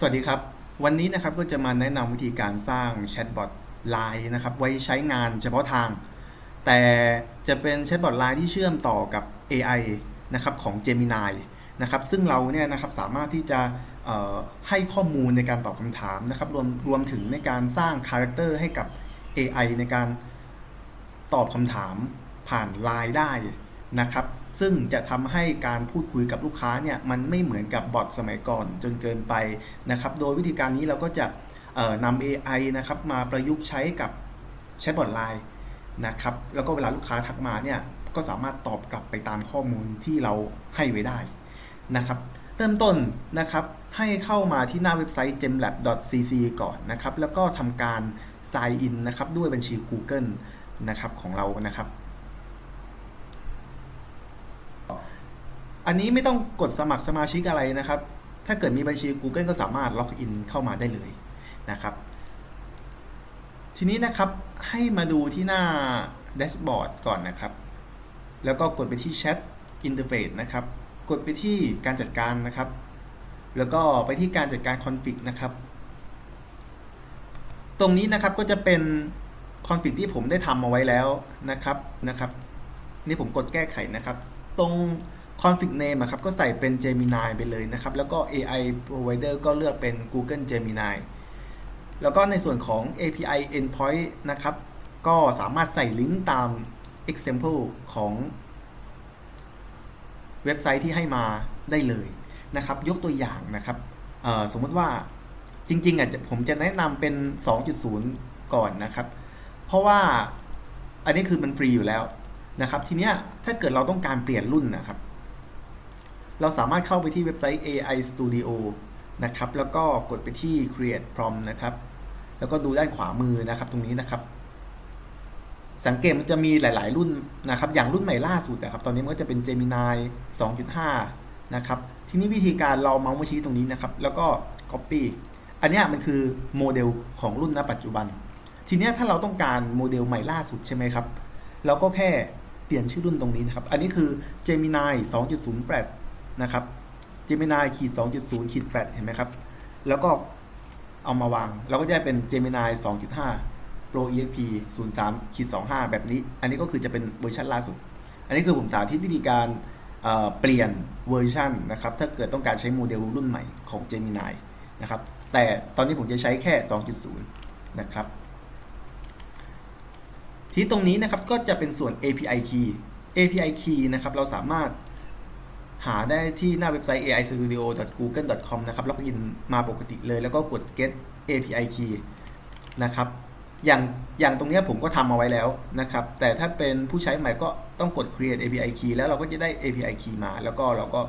สวัสดีครับ วันนี้นะครับก็จะมาแนะนำวิธีการสร้างแชทบอทไลน์นะครับไว้ใช้งานเฉพาะทาง แต่จะเป็นแชทบอทไลน์ที่เชื่อมต่อกับ AI นะครับของ Gemini นะครับซึ่งเราเนี่ยนะครับสามารถที่จะให้ข้อมูลในการตอบคำถามนะครับรวมรวมถึงในการสร้างคาแรคเตอร์ให้กับ AI ในการตอบคำถามผ่านไลน์ได้นะครับ ซึ่งจะทำให้การพูดคุยกับลูกค้าเนี่ยมันไม่เหมือนกับบอทสมัยก่อนจนเกินไปนะครับ โดยวิธีการนี้เราก็จะเอ่อนำ AI นะครับมาประยุกต์ใช้กับแชทบอทไลน์นะครับ แล้วก็เวลาลูกค้าทักมาเนี่ยก็สามารถตอบกลับไปตามข้อมูลที่เราให้ไว้ได้นะครับเริ่มต้นนะครับให้เข้ามาที่หน้าเว็บไซต์ gemlab.cc ก่อนนะครับ แล้วก็ทำการ sign in นะครับด้วยบัญชี Google นะครับของเรานะครับ อันนี้ไม่ต้องกดสมัครสมาชิกอะไรนะครับ ถ้าเกิดมีบัญชี Google ก็สามารถล็อกอินเข้ามาได้เลยนะครับ ทีนี้นะครับให้มาดูที่หน้าแดชบอร์ดก่อนนะครับ แล้วก็กดไปที่ Chat Interface นะครับ กดไปที่การจัดการนะครับ แล้วก็ไปที่การจัดการคอนฟิกนะครับ ตรงนี้นะครับก็จะเป็นคอนฟิกที่ผมได้ทำเอาไว้แล้วนะครับนะครับ นี่ผมกดแก้ไขนะครับ ตรง config name อะครับก็ใส่เป็น Gemini ไปเลยนะครับ แล้วก็ AI provider ก็เลือกเป็น Google Gemini แล้วก็ในส่วนของ API endpoint นะครับ ก็สามารถใส่ลิงก์ตาม example ของเว็บไซต์ที่ให้มาได้เลยนะครับ ยกตัวอย่างนะครับสมมติว่าจริงๆอะจะผมจะแนะนำเป็น 2.0 ก่อนนะครับ เพราะว่าอันนี้คือมันฟรีอยู่แล้วนะครับ ทีเนี้ยถ้าเกิดเราต้องการเปลี่ยนรุ่นนะครับ เราสามารถเข้าไปที่เว็บไซต์ AI Studio นะครับ แล้วก็กดไปที่ Create Prompt นะครับ แล้วก็ดูด้านขวามือนะครับ ตรงนี้นะครับ สังเกตมันจะมีหลาย ๆ รุ่นนะครับ อย่างรุ่นใหม่ล่าสุดนะครับ ตอนนี้มันก็จะเป็น Gemini 2.5 นะครับ ทีนี้วิธีการเราเมาส์มาชี้ตรงนี้นะครับ แล้วก็ Copy อันนี้มันคือโมเดลของรุ่นณปัจจุบัน ทีนี้ถ้าเราต้องการโมเดลใหม่ล่าสุดใช่ไหมครับ เราก็แค่เปลี่ยนชื่อรุ่นตรงนี้นะครับ อันนี้คือ Gemini 2.0 Flat นะครับ Gemini ขีด2.0ขีด Flat เห็นไหมครับ แล้วก็เอามาวาง เราก็จะได้เป็น Gemini 2.5 Pro EXP 03ขีด25 แบบนี้ อันนี้ก็คือจะเป็นเวอร์ชันล่าสุด อันนี้คือผมสาธิตวิธีการเเปลี่ยนเวอร์ชันนะครับ ถ้าเกิดต้องการใช้โมเดลรุ่นใหม่ของ Gemini นะครับ แต่ตอนนี้ผมจะใช้แค่ 2.0 นะครับที่ตรงนี้นะครับก็จะเป็นส่วน API key API key นะครับเราสามารถ หาได้ที่หน้าเว็บไซต์ aistudio.google.com นะครับล็อกอินมาปกติเลย แล้วก็กด get API key นะครับอย่างอย่างตรงนี้ผมก็ทำเอาไว้แล้วนะครับ แต่ถ้าเป็นผู้ใช้ใหม่ก็ต้องกด create API key แล้วเราก็จะได้ API key มา แล้วก็เราก็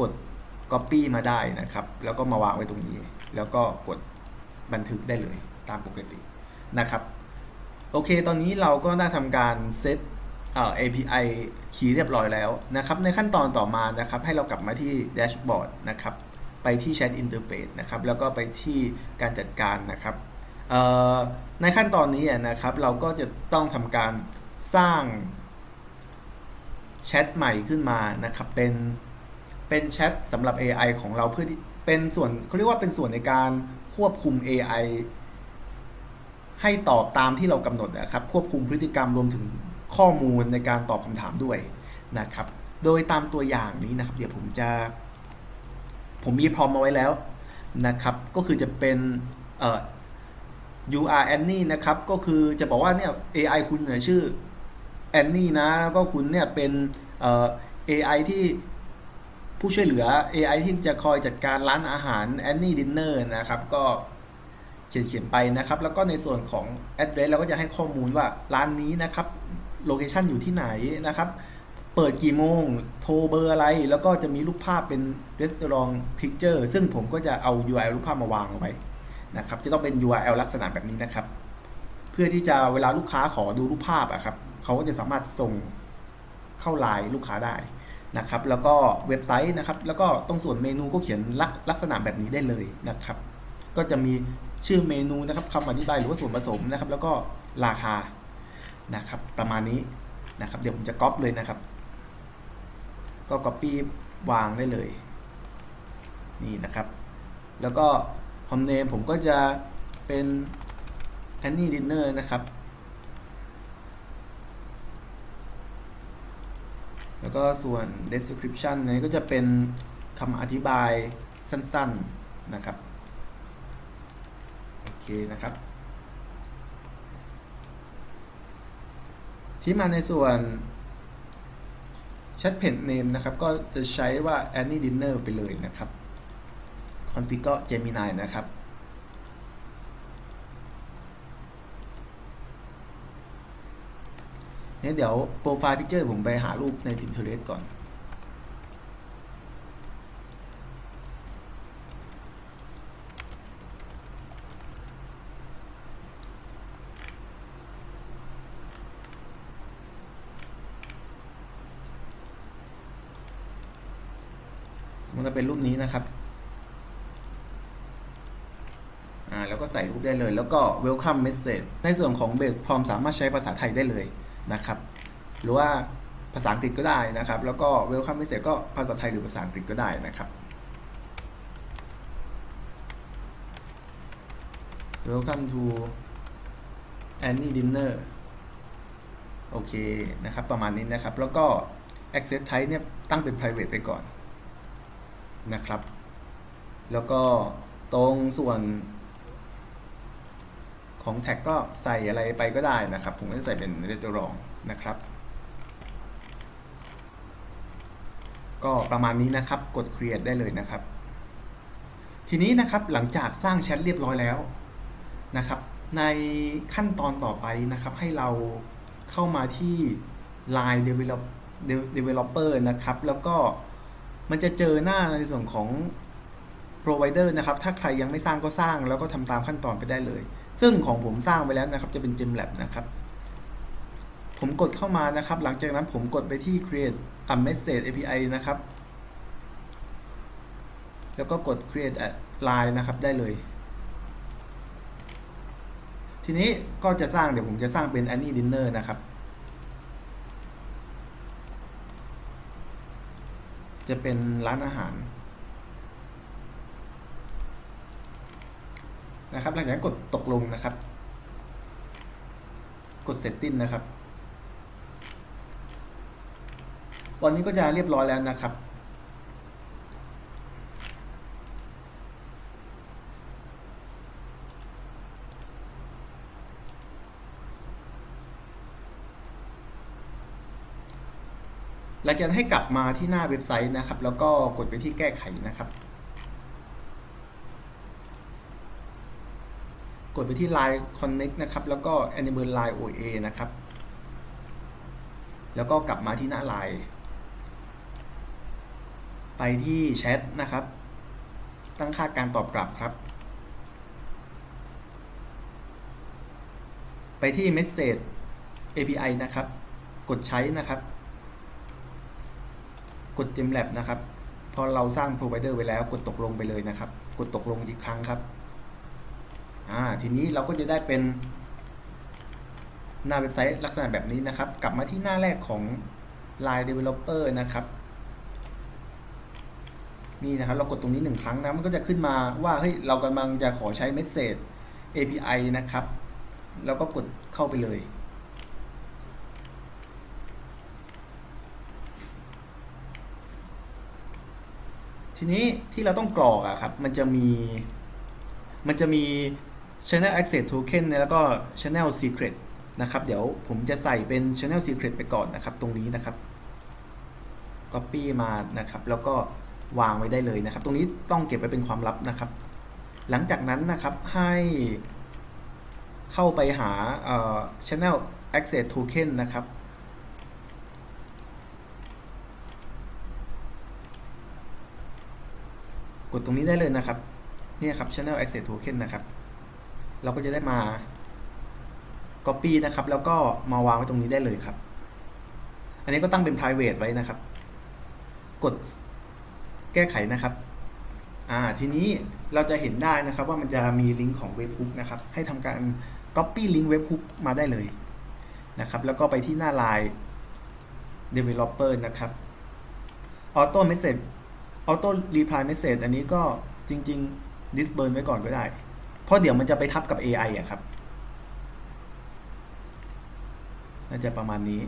กด copy มาได้นะครับ แล้วก็มาวางไว้ตรงนี้ แล้วก็กดบันทึกได้เลยตามปกตินะครับ โอเค ตอนนี้เราก็ได้ทำการเซต เอ่อ API key เรียบร้อยแล้วนะครับ ในขั้นตอนต่อมานะครับ ให้เรากลับมาที่แดชบอร์ดนะครับ ไปที่ Chat Interface นะครับ แล้วก็ไปที่การจัดการนะครับในขั้นตอนนี้นะครับ เราก็จะต้องทำการสร้างแชทใหม่ขึ้นมานะครับ เป็นเป็นแชทสำหรับ AI ของเราเพื่อที่เป็นส่วนเขาเรียกว่าเป็นส่วนในการควบคุม AI ให้ตอบตามที่เรากำหนดนะครับ ควบคุมพฤติกรรมรวมถึง ข้อมูลในการตอบคำถามด้วยนะครับ โดยตามตัวอย่างนี้นะครับ เดี๋ยวผมจะ ผมมีพร้อมมาไว้แล้วนะครับ ก็คือจะเป็นเอ่อ you are Annie นะครับ ก็คือจะบอกว่าเนี่ย AI คุณเนี่ยชื่อ Annie นะ แล้วก็คุณเนี่ยเป็นเอ่อ AI ที่ผู้ช่วยเหลือ AI ที่จะคอยจัดการร้านอาหาร Annie Dinner นะครับ ก็เขียนเขียนไปนะครับ แล้วก็ในส่วนของ address เราก็จะให้ข้อมูลว่าร้านนี้นะครับ โลเคชันอยู่ที่ไหนนะครับ เปิดกี่โมง โทรเบอร์อะไร แล้วก็จะมีรูปภาพเป็น restaurant picture ซึ่งผมก็จะเอา URL รูปภาพมาวางเอาไว้นะครับ จะต้องเป็น URL ลักษณะแบบนี้นะครับ เพื่อที่จะเวลาลูกค้าขอดูรูปภาพอะครับ เขาก็จะสามารถส่งเข้าไลน์ลูกค้าได้นะครับ แล้วก็เว็บไซต์นะครับ แล้วก็ตรงส่วนเมนูก็เขียนลักลักษณะแบบนี้ได้เลยนะครับ ก็จะมีชื่อเมนูนะครับคำอธิบายหรือว่าส่วนผสมนะครับ แล้วก็ราคา นะครับ ประมาณนี้นะครับ เดี๋ยวผมจะก๊อปเลยนะครับ ก็ Copy วางได้เลย นี่นะครับ แล้วก็ฮอมเนมผมก็จะเป็น Annie Dinner นะครับ แล้วก็ส่วน description นี้ก็จะเป็นคำอธิบายสั้นๆนะครับ โอเคนะครับ ที่มาในส่วน chat pen name นะครับ ก็จะใช้ว่า any Dinner ไปเลยนะครับ config ก็ Gemini นะครับเนี่ยเดี๋ยวโปรไฟล์พิกเจอร์ผมไปหารูปใน Pinterest ก่อน จะเป็นรูปนี้นะครับอ่าแล้วก็ใส่รูปได้เลย แล้วก็ welcome message ในส่วนของ base prompt สามารถใช้ภาษาไทยได้เลยนะครับ หรือว่าภาษาอังกฤษก็ได้นะครับ แล้วก็ welcome message ก็ภาษาไทยหรือภาษาอังกฤษก็ได้นะครับ welcome to any dinner โอเคนะครับ ประมาณนี้นะครับ แล้วก็ access type เนี่ยตั้งเป็น private ไปก่อน นะครับ แล้วก็ตรงส่วนของแท็กก็ใส่อะไรไปก็ได้นะครับ ผมก็จะใส่เป็นเรตรองนะครับ ก็ประมาณนี้นะครับ กด create ได้เลยนะครับ ทีนี้นะครับหลังจากสร้างแชทเรียบร้อยแล้วนะครับ ในขั้นตอนต่อไปนะครับ ให้เราเข้ามาที่ Line Develop Developer นะครับ แล้วก็ มันจะเจอหน้าในส่วนของ provider นะครับ ถ้าใครยังไม่สร้างก็สร้างแล้วก็ทำตามขั้นตอนไปได้เลย ซึ่งของผมสร้างไปแล้วนะครับ จะเป็น GemLab นะครับ ผมกดเข้ามานะครับ หลังจากนั้นผมกดไปที่ create a message API นะครับ แล้วก็กด create a line นะครับได้เลย ทีนี้ก็จะสร้างเดี๋ยวผมจะสร้างเป็น Annie Dinner นะครับ จะเป็นร้านอาหาร นะครับ หลังจากนั้นกดตกลงนะครับ กดเสร็จสิ้นนะครับ ตอนนี้ก็จะเรียบร้อยแล้วนะครับ หลังจากนั้นให้กลับมาที่หน้าเว็บไซต์นะครับ แล้วก็กดไปที่แก้ไขนะครับ กดไปที่ Line Connect นะครับ แล้วก็ Enable Line OA นะครับ แล้วก็กลับมาที่หน้า Line ไปที่แชทนะครับ ตั้งค่าการตอบกลับครับ ไปที่ Message API นะครับ กดใช้นะครับ กด GemLab นะครับ พอเราสร้าง provider ไว้แล้ว กดตกลงไปเลยนะครับ กดตกลงอีกครั้งครับ อ่า ทีนี้เราก็จะได้เป็น หน้าเว็บไซต์ลักษณะแบบนี้นะครับ กลับมาที่หน้าแรกของ Line Developer นะครับ นี่นะครับ เรากดตรงนี้หนึ่งครั้งนะ มันก็จะขึ้นมาว่าเฮ้ยเรากำลังจะขอใช้ Message API นะครับ แล้วก็กดเข้าไปเลย ทีนี้ที่เราต้องกรอกอะครับ มันจะมี มันจะมี Channel Access Token แล้วก็ Channel Secret นะครับ เดี๋ยวผมจะใส่เป็น Channel Secret ไปก่อนนะครับ ตรงนี้นะครับ Copy มานะครับ แล้วก็วางไว้ได้เลยนะครับ ตรงนี้ต้องเก็บไว้เป็นความลับนะครับ หลังจากนั้นนะครับให้เข้าไปหา Channel Access Token นะครับ กดตรงนี้ได้เลยนะครับเนี่ยครับ Channel Access Token นะครับ เราก็จะได้มา Copy นะครับ แล้วก็มาวางไว้ตรงนี้ได้เลยครับ อันนี้ก็ตั้งเป็น private ไว้นะครับ กดแก้ไขนะครับอ่าทีนี้เราจะเห็นได้นะครับว่ามันจะมีลิงก์ของ Webhook นะครับ ให้ทำการ Copy ลิงก์ Webhook มาได้เลยนะครับ แล้วก็ไปที่หน้า Line Developer นะครับ Auto Message Auto Reply Message อันนี้ก็จริงๆดิสเบิร์นไว้ก่อนก็ได้ เพราะเดี๋ยวมันจะไปทับกับ AI อะครับ น่าจะประมาณนี้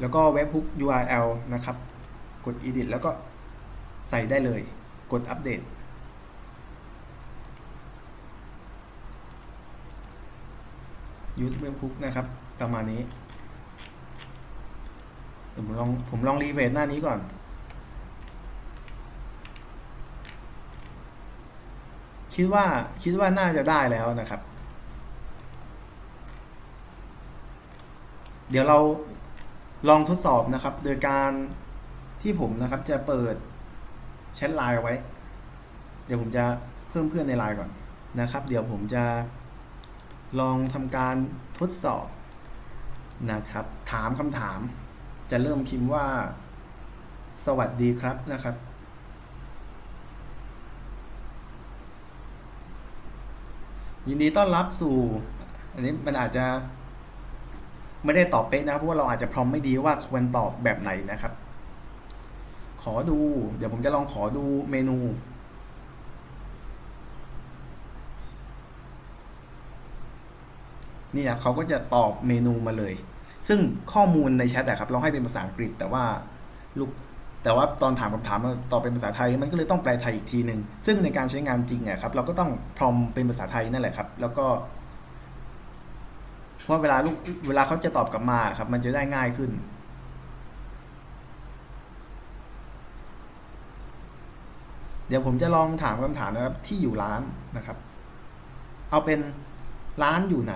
แล้วก็เว็บ hook URL นะครับ กด edit แล้วก็ใส่ได้เลย กดอัปเดต use web hook นะครับประมาณนี้เดี๋ยวผมลองผมลองรีเฟรชหน้านี้ก่อน คิดว่าคิดว่าน่าจะได้แล้วนะครับ เดี๋ยวเราลองทดสอบนะครับ โดยการที่ผมนะครับจะเปิดแชทไลน์ไว้ เดี๋ยวผมจะเพิ่มเพื่อนในไลน์ก่อนนะครับ เดี๋ยวผมจะ ลองทำการทดสอบนะครับ ถามคำถาม จะเริ่มพิมพ์ว่า สวัสดีครับนะครับ ยินดีต้อนรับสู่ อันนี้มันอาจจะไม่ได้ตอบเป๊ะนะเพราะว่าเราอาจจะพร้อมไม่ดีว่าควรตอบแบบไหนนะครับ ขอดู เดี๋ยวผมจะลองขอดูเมนู นี่ครับเขาก็จะตอบเมนูมาเลย ซึ่งข้อมูลในแชทอะครับเราให้เป็นภาษาอังกฤษ แต่ว่าลูกแต่ว่าตอนถามคำถามตอบเป็นภาษาไทยมันก็เลยต้องแปลไทยอีกทีหนึ่งซึ่งในการใช้งานจริงอะครับเราก็ต้องพรอมเป็นภาษาไทยนั่นแหละครับ แล้วก็เพราเวลาลูกเวลาเขาจะตอบกลับมาครับ มันจะได้ง่ายขึ้น เดี๋ยวผมจะลองถามคำถามนะครับที่อยู่ร้านนะครับ เอาเป็นร้านอยู่ไหน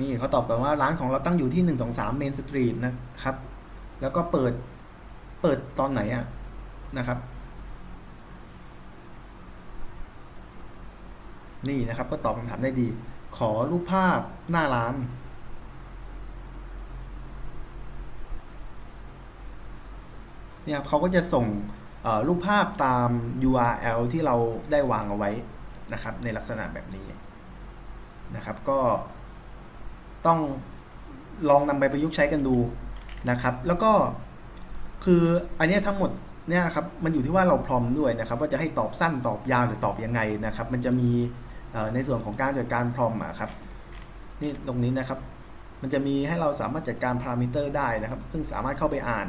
นี่เขาตอบกันว่าร้านของเราตั้งอยู่ที่หนึ่งสองสามเมนสตรีทนะครับ แล้วก็เปิดเปิดตอนไหนอะนะครับ นี่นะครับก็ตอบคำถามได้ดี ขอรูปภาพหน้าร้านเนี่ยครับเขาก็จะส่งรูปภาพตาม URL ที่เราได้วางเอาไว้นะครับ ในลักษณะแบบนี้นะครับ ก็ ต้องลองนำไปประยุกต์ใช้กันดูนะครับ แล้วก็คืออันนี้ทั้งหมดเนี่ยครับมันอยู่ที่ว่าเราพร้อมด้วยนะครับว่าจะให้ตอบสั้นตอบยาวหรือตอบยังไงนะครับ มันจะมีในส่วนของการจัดการพร้อมอะครับนี่ตรงนี้นะครับ มันจะมีให้เราสามารถจัดการพารามิเตอร์ได้นะครับ ซึ่งสามารถเข้าไปอ่าน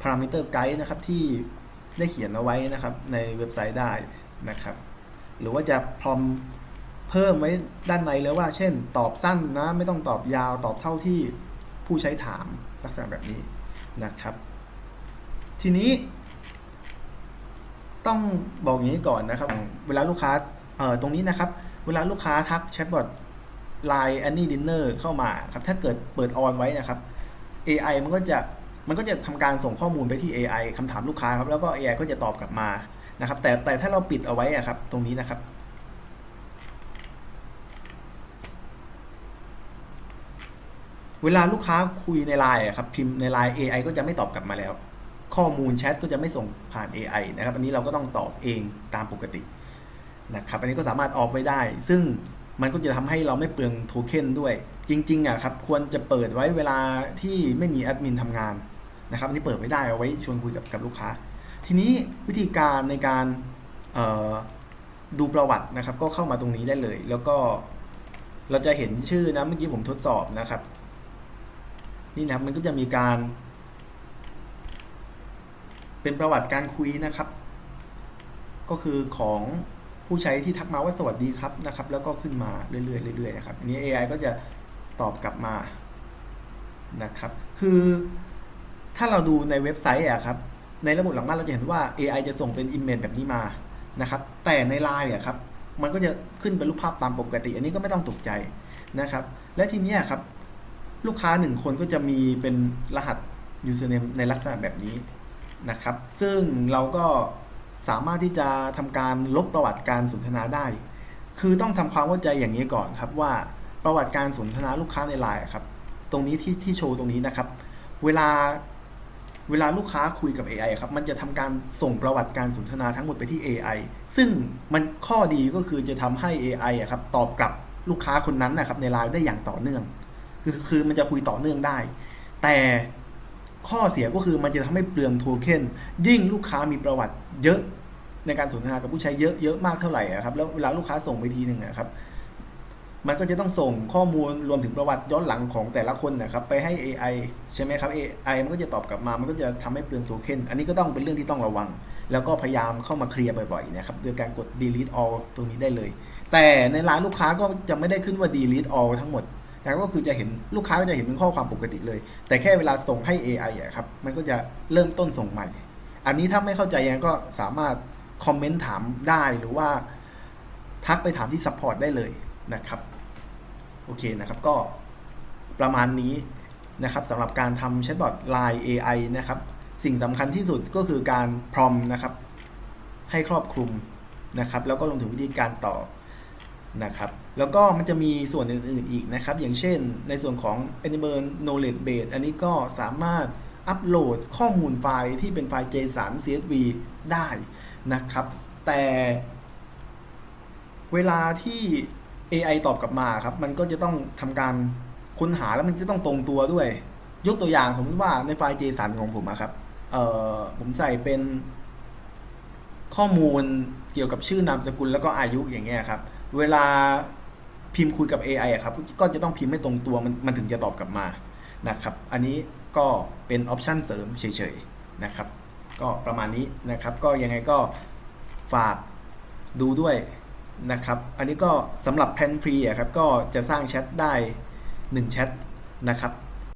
พารามิเตอร์ไกด์นะครับที่ได้เขียนเอาไว้นะครับในเว็บไซต์ได้นะครับ หรือว่าจะพร้อม เพิ่มไว้ด้านในเลยว่า เช่น ตอบสั้นนะ ไม่ต้องตอบยาวตอบเท่าที่ผู้ใช้ถามลักษณะแบบนี้นะครับ ทีนี้ ต้องบอกอย่างนี้ก่อนนะครับ เวลาลูกค้าเอ่อตรงนี้นะครับ เวลาลูกค้าทักแชทบอทไลน์แอนนี่ดินเนอร์เข้ามาครับ ถ้าเกิดเปิดออนไว้นะครับ AI มันก็จะมันก็จะทำการส่งข้อมูลไปที่ AI คำถามลูกค้าครับ แล้วก็ AI ก็จะตอบกลับมานะครับ แต่แต่ถ้าเราปิดเอาไว้อะครับ ตรงนี้นะครับ เวลาลูกค้าคุยในไลน์ครับพิมพ์ในไลน์ AI ก็จะไม่ตอบกลับมาแล้ว ข้อมูลแชทก็จะไม่ส่งผ่าน AI นะครับ อันนี้เราก็ต้องตอบเองตามปกตินะครับ อันนี้ก็สามารถออกไปได้ ซึ่งมันก็จะทำให้เราไม่เปลืองโทเค็นด้วย จริงๆอะครับควรจะเปิดไว้เวลาที่ไม่มีแอดมินทำงานนะครับอันนี้เปิดไม่ได้เอาไว้ชวนคุยกับกับลูกค้า ทีนี้วิธีการในการดูประวัตินะครับ ก็เข้ามาตรงนี้ได้เลย แล้วก็เราจะเห็นชื่อนะเมื่อกี้ผมทดสอบนะครับ นี่นะครับมันก็จะมีการ เป็นประวัติการคุยนะครับ ก็คือของผู้ใช้ที่ทักมาว่าสวัสดีครับนะครับ แล้วก็ขึ้นมาเรื่อยๆเรื่อยๆนะครับอันนี้ AI ก็จะตอบกลับมานะครับ คือถ้าเราดูในเว็บไซต์อะครับในระบบหลังบ้านเราจะเห็นว่า AI จะส่งเป็นอิมเมจแบบนี้มานะครับ แต่ในไลน์อะครับ มันก็จะขึ้นเป็นรูปภาพตามปกติ อันนี้ก็ไม่ต้องตกใจนะครับ และทีนี้ครับ ลูกค้าหนึ่งคนก็จะมีเป็นรหัส username ในลักษณะแบบนี้นะครับ ซึ่งเราก็สามารถที่จะทำการลบประวัติการสนทนาได้ คือต้องทำความเข้าใจอย่างนี้ก่อนครับว่าประวัติการสนทนาลูกค้าในไลน์ครับ ตรงนี้ที่ที่โชว์ตรงนี้นะครับ เวลาเวลาลูกค้าคุยกับ AI ครับ มันจะทำการส่งประวัติการสนทนาทั้งหมดไปที่ AI ซึ่งมันข้อดีก็คือจะทำให้ AI อะครับตอบกลับลูกค้าคนนั้นนะครับในไลน์ได้อย่างต่อเนื่อง คือคือมันจะคุยต่อเนื่องได้ แต่ข้อเสียก็คือมันจะทำให้เปลืองโทเค็นยิ่งลูกค้ามีประวัติเยอะในการสนทนากับผู้ใช้เยอะเยอะมากเท่าไหร่ครับแล้วเวลาลูกค้าส่งไปทีหนึ่งอะครับมันก็จะต้องส่งข้อมูลรวมถึงประวัติย้อนหลังของแต่ละคนนะครับไปให้ AI ใช่ไหมครับ AI มันก็จะตอบกลับมา มันก็จะทำให้เปลืองโทเค็น อันนี้ก็ต้องเป็นเรื่องที่ต้องระวัง แล้วก็พยายามเข้ามาเคลียร์บ่อยๆนะครับ โดยการกด delete all ตรงนี้ได้เลย แต่ในร้านลูกค้าก็จะไม่ได้ขึ้นว่า delete all ทั้งหมด แต่ก็คือจะเห็นลูกค้าก็จะเห็นเป็นข้อความปกติเลย แต่แค่เวลาส่งให้ AI อะครับมันก็จะเริ่มต้นส่งใหม่ อันนี้ถ้าไม่เข้าใจยังก็สามารถคอมเมนต์ถามได้หรือว่าทักไปถามที่ support ได้เลยนะครับโอเคนะครับก็ประมาณนี้นะครับสำหรับการทำแชทบอท Line AI นะครับสิ่งสำคัญที่สุดก็คือการพรอมนะครับให้ครอบคลุมนะครับแล้วก็รวมถึงวิธีการต่อนะครับ แล้วก็มันจะมีส่วนอื่นๆอีกนะครับ อย่างเช่นในส่วนของ Animal Knowledge Base อันนี้ก็สามารถอัปโหลดข้อมูลไฟล์ที่เป็นไฟล์ JSON CSV ได้นะครับ แต่เวลาที่ AI ตอบกลับมาครับ มันก็จะต้องทำการค้นหาแล้วมันจะต้องตรงตัวด้วย ยกตัวอย่างสมมติว่าในไฟล์ JSON ของผมครับผมใส่เป็นข้อมูลเกี่ยวกับชื่อนามสกุลแล้วก็อายุอย่างเงี้ยครับ เวลา พิมพ์คุยกับ AI อะครับก็จะต้องพิมพ์ไม่ตรงตัวมันมันถึงจะตอบกลับมานะครับ อันนี้ก็เป็นออปชันเสริมเฉยๆนะครับ ก็ประมาณนี้นะครับ ก็ยังไงก็ฝากดูด้วยนะครับ อันนี้ก็สำหรับแพนฟรีอะครับก็จะสร้างแชทได้1แชทนะครับ